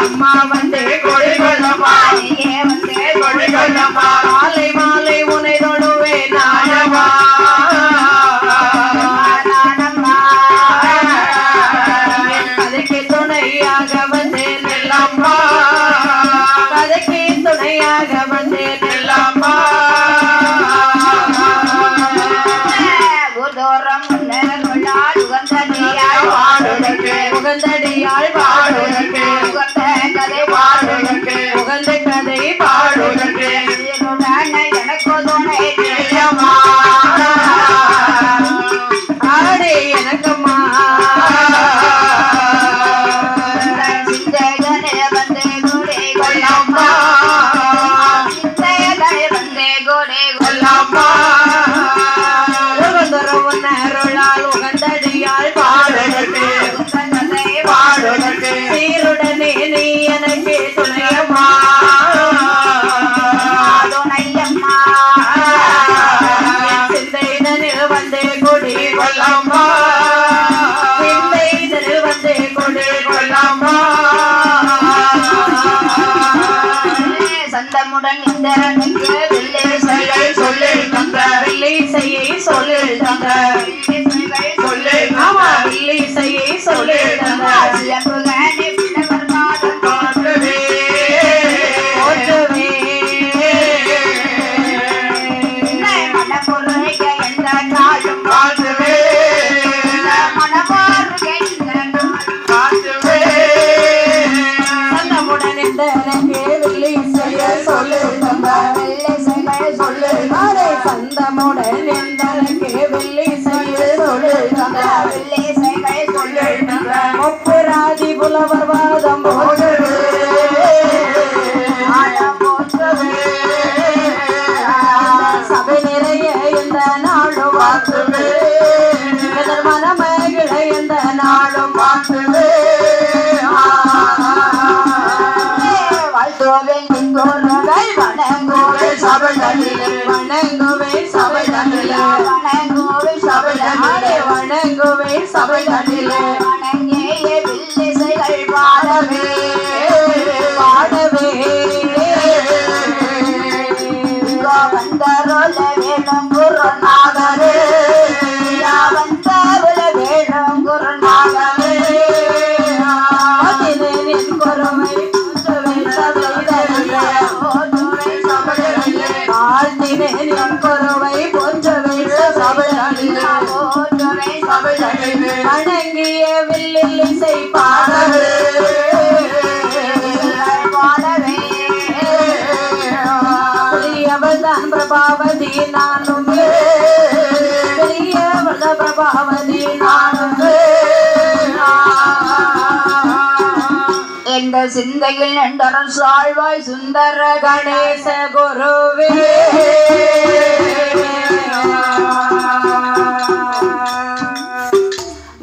அம்மா வந்து கொடி கொள்ளம்மா நீயே வந்து கொடி கொள்ளம்மா மாலை மாலை உனை தொழுவே நாயமா கதைக்கு துணையாக வந்தேன் இசையை சொல்லுங்க ভাজিলে பிரபாவதி எந்த சிந்தையில் நண்டரன் சாழ்வாய் சுந்தர கணேச குருவே.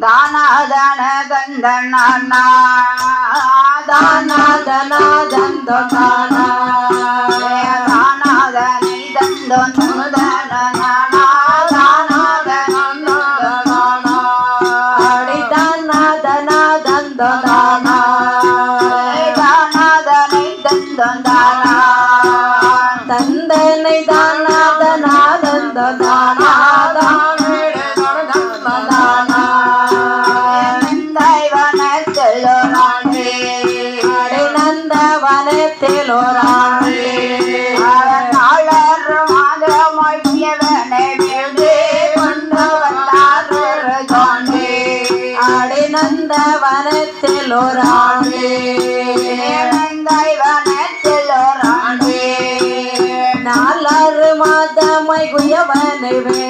தானாதன தந்தனா தானாதனா தந்தனா வனத்தில் ஒரு ஆண்டு வனத்தில் ஒரு ஆண்டு நாலாறு மாதமை குயவனுவே